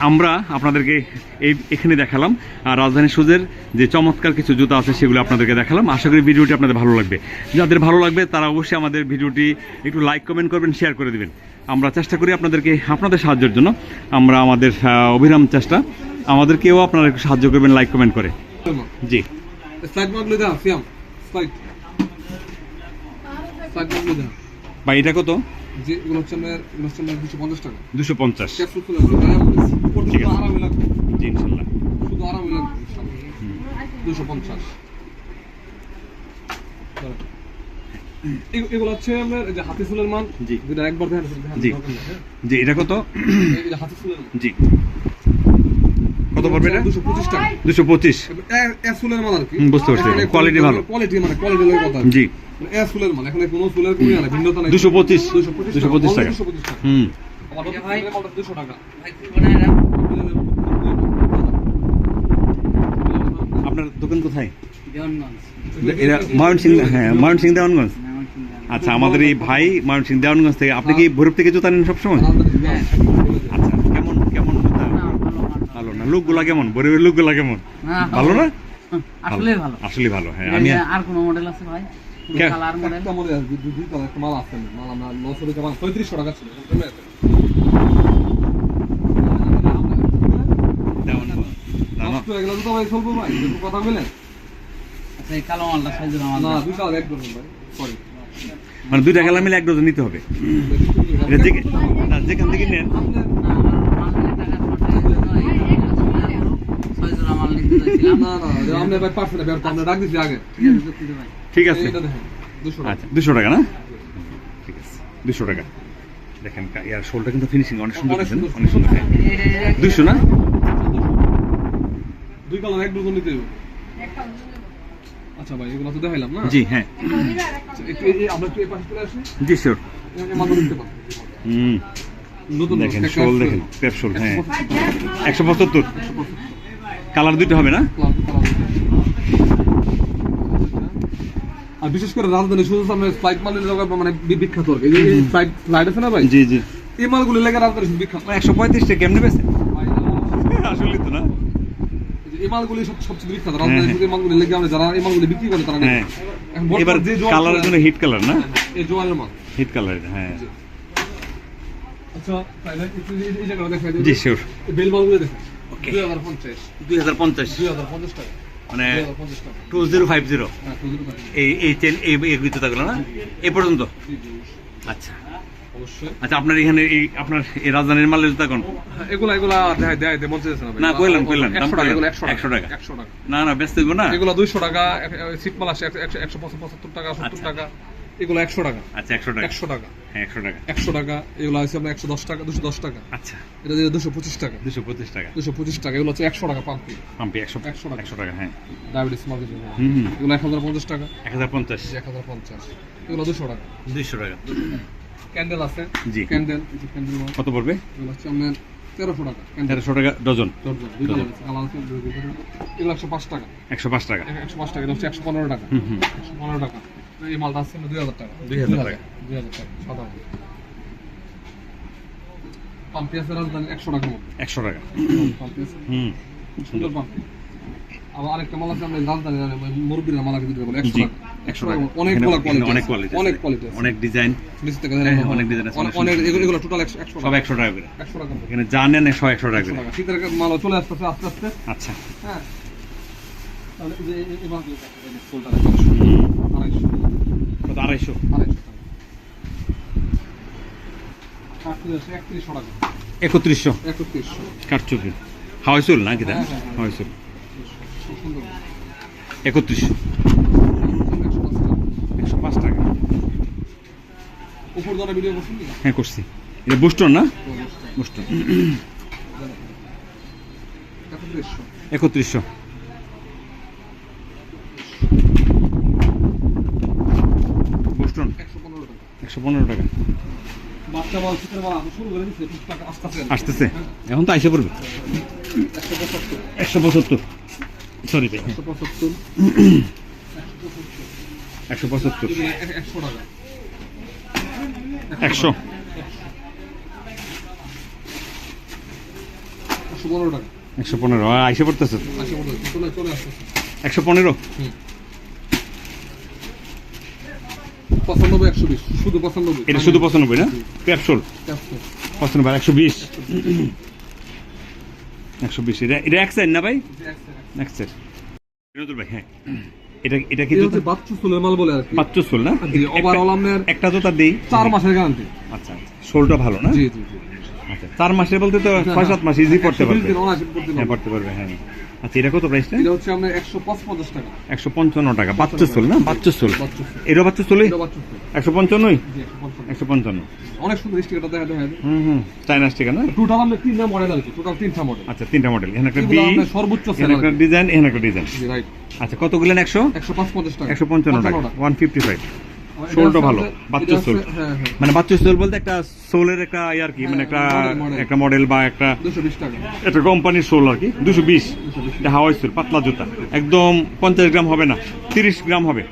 আমরা আপনাদেরকে এই এখানে দেখালাম আর রাজধানী সুজের যে চমৎকার কিছু জুতা আছে সেগুলো আপনাদেরকে দেখালাম। আশা করি ভিডিওটি আপনাদের ভালো লাগবে। যাদের ভালো লাগবে তারা অবশ্যই আমাদের ভিডিওটি একটু লাইক কমেন্ট করবেন শেয়ার করে দেবেন। আমরা চেষ্টা করি আপনাদেরকে আপনাদের সাহায্যের জন্য। আমরা আমাদের আহ, অবিরাম চেষ্টা। আমাদেরকেও আপনারা একটু সাহায্য করবেন লাইক কমেন্ট করে। জি. বা এটা কত? দুশো পঞ্চাশ ঠিক আছে। জি ইনশাল্লাহ। শুধু দুশো পঞ্চাশ। এগুলো হচ্ছে আপনার যে হাতি ফুলের মান। জি। একবার দেখেন। দেখেন, জি। এটা কত? এই হাতি ফুলের জি। কত পড়বে এটা? টাকা। দুশো পঁচিশ। এ- এ ফুলের মাল আর কি। বুঝতে পারছি। Quality ভালো। কোয়ালিটি মানে কোয়ালিটি কথা জি। মানে এ ফুলের মাল এখানে কোনো ফুলের কোনো ভিন্নতা নাই। দুশো পঁচিশ। দুশো পঁচিশ দুশো পঁচিশ টাকা। হুম। আমার দোকান কোথায়? এরা ময়মনসিং হ্যাঁ ময়মনসিং দেওয়ানগঞ্জ। আচ্ছা আমাদের এই ভাই ময়মনসিং দেওয়ানগঞ্জ থেকে আপনি কি ভৈরব থেকে জুতা নেন সবসময়? আচ্ছা কেমন কেমন জুতা? ভালো না লোকগুলা কেমন? ভৈরবের লোকগুলা কেমন? ভালো। না? আসলে ভালো। আসলে ভালো হ্যাঁ আমি আর কোন মডেল আছে ভাই? কালার মডেল একটা মনে আছে দুই কালার একটা মাল আছে। মাল আমরা নশো টাকা মাল পঁয়ত্রিশশো টাকা ছিল এখন কমে আছে। দেওয়ানগঞ্জ নষ্ট তো ভাই চলবো ভাই একটু কথা বলেন। আচ্ছা এই কালো মালটা সাইজ আমার না দুই এক ডজন ভাই সরি মানে দুইটা গেলা মিলে এক ডজন নিতে হবে। এটা যে- না, যেখান থেকে নেন। না না আপনি ভাই পাঁচশো টাকা বের আপনি রাখ দিচ্ছি আগে। ঠিক আছে। দুশো টাকা। আচ্ছা দুশো টাকা না? ঠিক আছে দুশো টাকা। দেখেন ইয়ার শোলটা কিন্তু ফিনিশিং অনেক সুন্দর অনেক সুন্দর। অনেক সুন্দর। দুশো না? দুই কালার এক ডজন নিতে আচ্ছা ভাই এগুলো তো দেখাইলাম না? জি হ্যাঁ। আচ্ছা, একটু এই- আমরা একটু এই পাশে চলে আসি। জি দেখতে পান হুম। নতুন দেখেন শোল দেখেন। হ্যাঁ। একশো পঁচাত্তর। কালার দুটো হবে না। আর বিশেষ করে রাজধানী শুধু সামনে ফ্লাইট জায়গা মানে বিখ্যাত আর এই যে ফ্লাইট ফ্লাইট আছে না ভাই? জি জি। এই মালগুলো লেগে রাজধানী বিখ্যাত। একশো পঁয়ত্রিশটা কেমনি পেয়েছে ভাই, আসলে তো না। এই মালগুলি সব সবচেয়ে বিখ্যাত। রাজধানী এই মালগুলি লেগে আমরা যারা এই মালগুলি বিক্রি করে তারা হ্যাঁ। এবার যে কালারের জন্য হিট কালার না? এই জোয়ারের মাল। হিট কালার হ্যাঁ। আচ্ছা তাহলে এই- জি শিওর বেল মালগুলো টাকা। মানে টু জিরো ফাইভ জিরো হ্যাঁ। এই এই এই জুতাগুলো না? পর্যন্ত? আচ্ছা। অবশ্যই। আচ্ছা আপনার এখানে এই আপনার এই রাজধানীর মালের জুতা কোন? হ্যাঁ, এগুলা এগুলা দেখাই দেখাই দেয় মন চাইছে না না, কইলাম, কইলাম, দাম একশো টাকা কইলাম। এগুলো একশো একশো টাকা। একশো টাকা। না না ব্যস্ত হইবো না। এগুলো দুইশো টাকা সিট মাল আসে একশো- একশো একশো পঁচাত্তর টাকা সত্তর আচ্ছা। টাকা এগুলো একশো টাকা। আচ্ছা একশো টাকা। একশো টাকা। হ্যাঁ একশো টাকা। একশো টাকা এগুলো আছে আপনার একশো দশ টাকা দুশো দশ টাকা। আচ্ছা। এটা যে দুশো পঁচিশ টাকা। দুশো পঁচিশ টাকা। দুশো পঁচিশ টাকা এগুলো হচ্ছে একশো টাকা পাম্পি। পাম্পি একশো একশো টাকা। একশো টাকা হ্যাঁ। ডায়াবেটিস মার্কেট হুম হুম। এগুলো এক হাজার পঞ্চাশ টাকা। এক হাজার পঞ্চাশ। এক হাজার পঞ্চাশ। এগুলো দুশো টাকা। দুইশো টাকা। ক্যান্ডেল আছে। জি। ক্যান্ডেল ক্যান্ডেল কত পড়বে? হচ্ছে আপনার তেরোশো টাকা ক্যান্ডেল। তেরোশো টাকা ডজন। দুই দুই। এগুলো একশো পাঁচ টাকা। একশো পাঁচ টাকা। একশো পাঁচ টাকা হচ্ছে একশো পনেরো টাকা। একশো পনেরো টাকা। এই মালটা আছে দুই হাজার টাকা। 2000 টাকা। দুই হাজার টাকা সাদা পাম্পি আছে রাজধানী একশো টাকা একশো টাকা। পাম্পি আছে। হুম সুন্দর পাম্পি। আবার আরেকটা মাল আছে আমরা রাজধানী মুরব্বীর মাল টাকা একশো টাকা। অনেকগুলা এখানে অনেক কোয়ালিটি অনেক কোয়ালিটি অনেক ডিজাইন হ্যাঁ, অনেক আছে, অনেক অনেক- অনেক। এগুলো- টোটাল সব টাকা একশো টাকা করে। একশো টাকা এখানে যা নেন টাকা করে। শীতের মাল চলে আস্তে আস্তে। আচ্ছা। হ্যাঁ। তাহলে যে এই- মালগুলো ফুলটা একত্রিশশো একত্রিশশো? না কি হ্যাঁ, হ্যাঁ, হ্যাঁ। হাওয়াইসুল খুব সুন্দর। একত্রিশশো একশো পাঁচ টাকা একশো পাঁচ টাকা উপর ভিডিও করছেন কি? হ্যাঁ করছি। এটা বুস্টন না? বুস্টন একত্রিশশো। বুস্টন একশো পনেরো টাকা। আসতেছে। এখন তো আইসে পড়বে। একশো পঁচাত্তর। সরি একশো পঁচাত্তর। একশো পঁচাত্তর। একশো টাকা একশো। একশো পনেরো পনেরো আইসে পড়তেছে। একশো পনেরো। পঁচানব্বই একশো বিশ শুধু পঁচানব্বই। এটা শুধু পঁচানব্বই না? ক্যাপসুল? ক্যাপসুল। পঁচানব্বই একশো বিশ। একশো বিশ এটা এটা এক সাইড না ভাই? এক সাইড বিনোদুল ভাই হ্যাঁ। এটা এটা কি হচ্ছে বাচ্চু সোলের মাল বলে আর কি। বাচ্চু সোল না? ওভারঅল আপনার একটা জুতা দেই। চার মাসের গ্যারান্টি আচ্ছা আচ্ছা। সোলটা ভালো না? জি জি জি। আচ্ছা চার মাসের বলতে তো ছয় সাত মাস ইজি পড়তে পারবে। দিন অনায়াসে পড়তে হ্যাঁ পড়তে পারবে হ্যাঁ আচ্ছা এটা কত এটা হচ্ছে আপনার একশো টাকা। একশো পঞ্চান্ন টাকা। বাচ্চা না? বাচ্চা বাচ্চু। একশো পঞ্চান্নই? একশো পঞ্চান্ন। অনেক সুন্দর স্টিকারটা দেখা যায় হুম হুম। চাইনা স্টিকার না? টোটাল আপনার তিনটা মডেল কি। টোটাল তিনটা মডেল আচ্ছা তিনটা মডেল এখানে একটা বি আপনার সর্বোচ্চ এখানে একটা ডিজাইন এখানে একটা ডিজাইন রাইট আচ্ছা কত গুলেন একশো? একশো পঁচপঞ্চাশ টাকা। একশো পঞ্চান্ন টাকা। ওয়ান ফিফটি ফাইভ সোলটা ভালো, বাচ্চা সোল। হ্যাঁ হ্যাঁ। মানে বাচ্চা সোল বলতে একটা সোলের একটা ইয়ে আর কি মানে একটা। একটা মডেল বা একটা একটা কোম্পানির সোল আর কি দুশো বিশ। এটা হাওয়াই সোল পাতলা জুতা। একদম পঞ্চাশ গ্রাম হবে না তিরিশ গ্রাম হবে।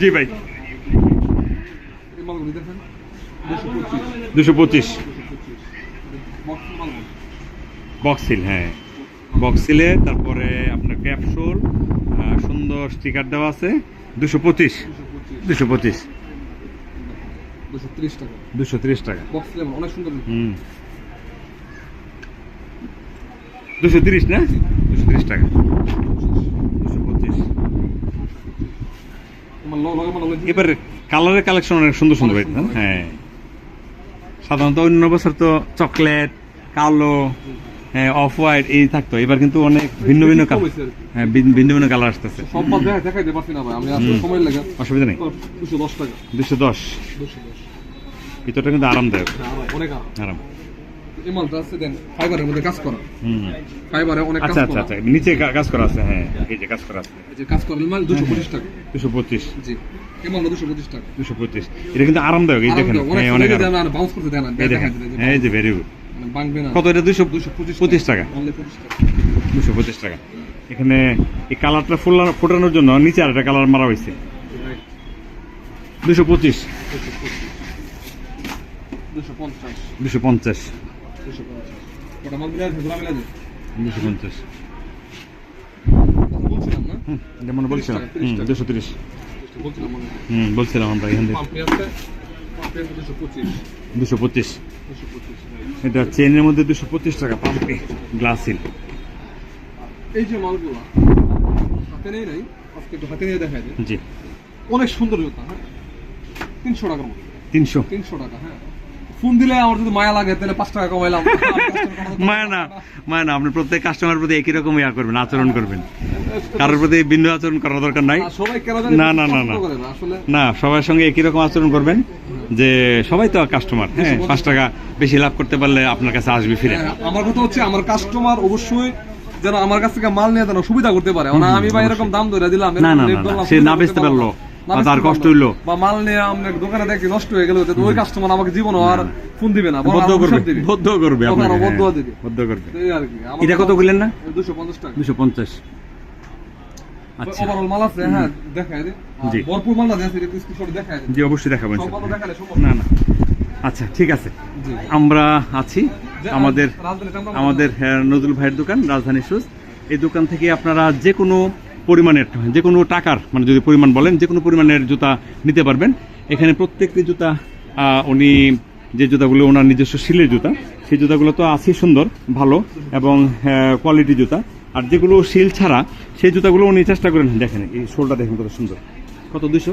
জি ভাই। দুশো পঁচিশ। বক্সিল হ্যাঁ। বক্সিলে তারপরে আপনার ক্যাপসুল সুন্দর স্টিকার দেওয়া আছে দুশো পঁচিশ। দুশো পঁচিশ। দুশো ত্রিশ টাকা। দুশো ত্রিশ টাকা। অনেক সুন্দর। হুম। দুশো তিরিশ না? দুশো তিরিশ টাকা। দুশো পঁচিশ। এবার কালারের কালেকশন অনেক সুন্দর সুন্দর। হ্যাঁ। সাধারণত অন্য বছর তো চকলেট কালো হ্যাঁ অফ হোয়াইট এই থাকতো। এবার কিন্তু অনেক ভিন্ন ভিন্ন কালার। হ্যাঁ ভিন্ন ভিন্ন কালার আসতেছে। সব মাল দেখাইতে পারছি না ভাই আমি আসলে সময় লাগে। অসুবিধা নেই। টাকা। ভিতরটা কিন্তু আরামদায়ক। হ্যাঁ, আরাম, অনেক আরাম। আরাম। এই মালটা আছে দেন ফাইবারের মধ্যে কাজ করা। হুম। ফাইবারে অনেক কাজ আচ্ছা আচ্ছা আচ্ছা নিচে কাজ করা আছে হ্যাঁ এই যে কাজ করা আছে। এই যে কাজ করা মাল টাকা। জি এই টাকা। এটা কিন্তু আরামদায়ক এই দেখেন। হ্যাঁ অনেক আরাম। আর বাউন্স করতে দেন না, এই যে ভেরি গুড কত এটা? দুশো পঁচিশ টাকা। দুশো পঁচিশ টাকা। এখানে এই কালারটা ফুল- ফোটানোর জন্য নিচে আর একটা কালার মারা হয়েছে। দুশো পঁচিশ। দুশো পঞ্চাশ। দুশো পঞ্চাশ। যেমন বলছিলাম। দুশো তিরিশ হুম বলছিলাম আমরা। এখান থেকে। দুশো পঁচিশ। এটা চেনের মধ্যে দুশো পঁচিশ টাকা পাম্পে গ্লাসিল এই যে মালগুলো হাতে নেই নাই আজকে একটু হাতে নিয়ে দেখা যায় জি। অনেক সুন্দর জুতা হ্যাঁ? তিনশো টাকার মতো। তিনশো। তিনশো টাকা হ্যাঁ। ফোন দিলে আমার যদি মায়া লাগে তাহলে পাঁচ টাকা কমাইলাম। মায়া না মায়া না আপনি প্রত্যেক কাস্টমার প্রতি একই রকম ইয়া করবেন আচরণ করবেন। কারোর প্রতি ভিন্ন আচরণ করার দরকার নাই। সবাই না, না, না, না। না, সবার সঙ্গে একই রকম আচরণ করবেন যে সবাই তো কাস্টমার হ্যাঁ পাঁচ টাকা বেশি লাভ করতে পারলে আপনার কাছে আসবে ফিরে। হ্যাঁ, আমার কথা হচ্ছে আমার কাস্টমার অবশ্যই যেন আমার কাছ থেকে মাল নিয়ে যেন সুবিধা করতে পারে। না আমি বা এরকম দাম ধরে দিলাম না, না, সে না বেচতে পারল, তার কষ্ট হইল। বা মাল নিয়ে আপনার দোকানে দেখি নষ্ট হয়ে গেল ওই কাস্টমার আমাকে জীবন আর ফোন দিবে না বদ্ধ করবে বদ্ধ করবে তখন আপনাকে আরও বদ্ধ দিবে। বদ্ধ করবে। এই আর কি আমার এটা কত বললেন না? দুশো পঞ্চাশ টাকা। দুশো পঞ্চাশ। আচ্ছা। ওভারঅল মাল আছে হ্যাঁ দেখায় দে। ভরপুর মাল আছে এটা স্ক্রিনশট দেখায় দে। জি অবশ্যই দেখাবেন সব মাল দেখালে সম্ভব না না। আচ্ছা ঠিক আছে। আমরা আছি আমাদের আমাদের হ্যাঁ, নজরুল ভাইয়ের দোকান রাজধানী শুজ এই দোকান থেকে আপনারা যে কোনো পরিমাণের, যে কোনো টাকার মানে যদি পরিমাণ বলেন, যে কোনো পরিমাণের জুতা নিতে পারবেন। এখানে প্রত্যেকটি জুতা উনি যে জুতাগুলো, ওনার নিজস্ব শিলের জুতা, সেই জুতাগুলো তো আছে সুন্দর, ভালো এবং কোয়ালিটি জুতা। আর যেগুলো শিল ছাড়া, সেই জুতাগুলো উনি চেষ্টা করেন, দেখেন, এই শোলটা দেখেন কত সুন্দর। কত দুশো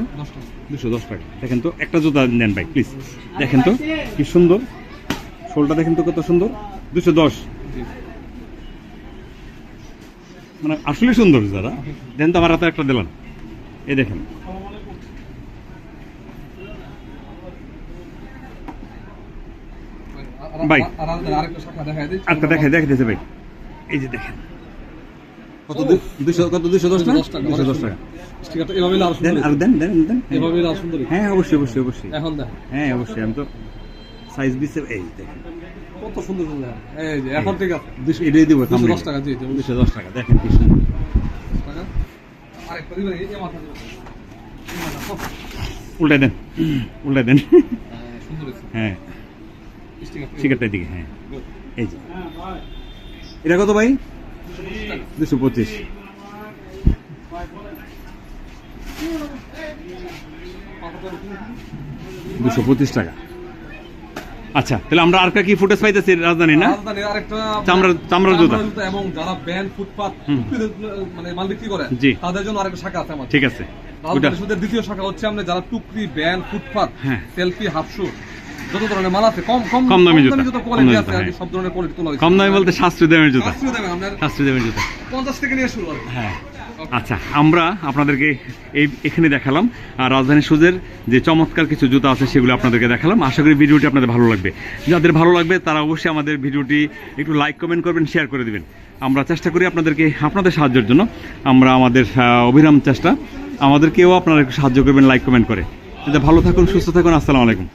দুশো দশ টাকা। দেখেন তো, একটা জুতা নেন ভাই প্লিজ দেখেন তো, কি সুন্দর। শোলটা দেখেন তো কত সুন্দর। দুশো দশ জি। মানে আসলে সুন্দর দাদা দেন তো আমার হাতে একটা দিলাম এই দেখেন। ভাই। আরেকটা দিয়েছে এই যে দেখেন। কত দুশো কত দুশো দশ টাকা? দশ টাকা, দুশো দশ টাকা। এভাবে লাল দেন আর দেন দেন দেন। হ্যাঁ। এভাবে লাল সুন্দর হ্যাঁ অবশ্যই অবশ্যই অবশ্যই। এখন দেখ হ্যাঁ অবশ্যই আমি তো সাইজ দিচ্ছে এই দেখেন। কত সুন্দর সুন্দর এই যে এখন ঠিক আছে দুশো এটাই দিব দুশো দশ টাকা জি জি দুশো দশ টাকা দেখেন কি সুন্দর টাকা? আরেকটা দিবেন এই মাথা? উল্টাই দেন উল্টাই দেন। হ্যাঁ, হ্যাঁ। সিগারটার দিকে হ্যাঁ। এই যে। এটা কত ভাই? দুশো পঁচিশ দুশো পঁচিশ টাকা। আচ্ছা তাহলে আমরা আর কি ফুটেজ পাইতেছি রাজধানী না রাজধানীর আরেকটা চামড়ার- চামড়ার জুতা। এবং যারা ব্যান্ড ফুটপাত মানে মাল বিক্রি করে। তাদের জন্য আরেকটা শাখা আছে আমাদের ঠিক আছে সুদের দ্বিতীয় শাখা হচ্ছে আমরা যারা টুকরি ব্যান্ড ফুটপাত হ্যাঁ। সেলফি হাফ শু যত ধরনের মাল আছে কম কম কম দামি জুতা। কোয়ালিটি আছে আর হ্যাঁ। সব ধরনের কোয়ালিটি তোলা কম দামি বলতে সাশ্রয় দামের জুতা দেবেন আপনার সাশ্রয় দামের জুতা পঞ্চাশ থেকে নিয়ে শুরু হ্যাঁ আচ্ছা আমরা আপনাদেরকে এই এখানে দেখালাম। আর রাজধানী সুজের যে চমৎকার কিছু জুতা আছে সেগুলো আপনাদেরকে দেখালাম। আশা করি ভিডিওটি আপনাদের ভালো লাগবে। যাদের ভালো লাগবে তারা অবশ্যই আমাদের ভিডিওটি একটু লাইক কমেন্ট করবেন শেয়ার করে দিবেন। আমরা চেষ্টা করি আপনাদেরকে আপনাদের সাহায্যের জন্য। আমরা আমাদের অভিরাম চেষ্টা। আমাদেরকেও আপনারা একটু সাহায্য করবেন লাইক কমেন্ট করে। যাতে ভালো থাকুন সুস্থ থাকুন। আসসালামু আলাইকুম।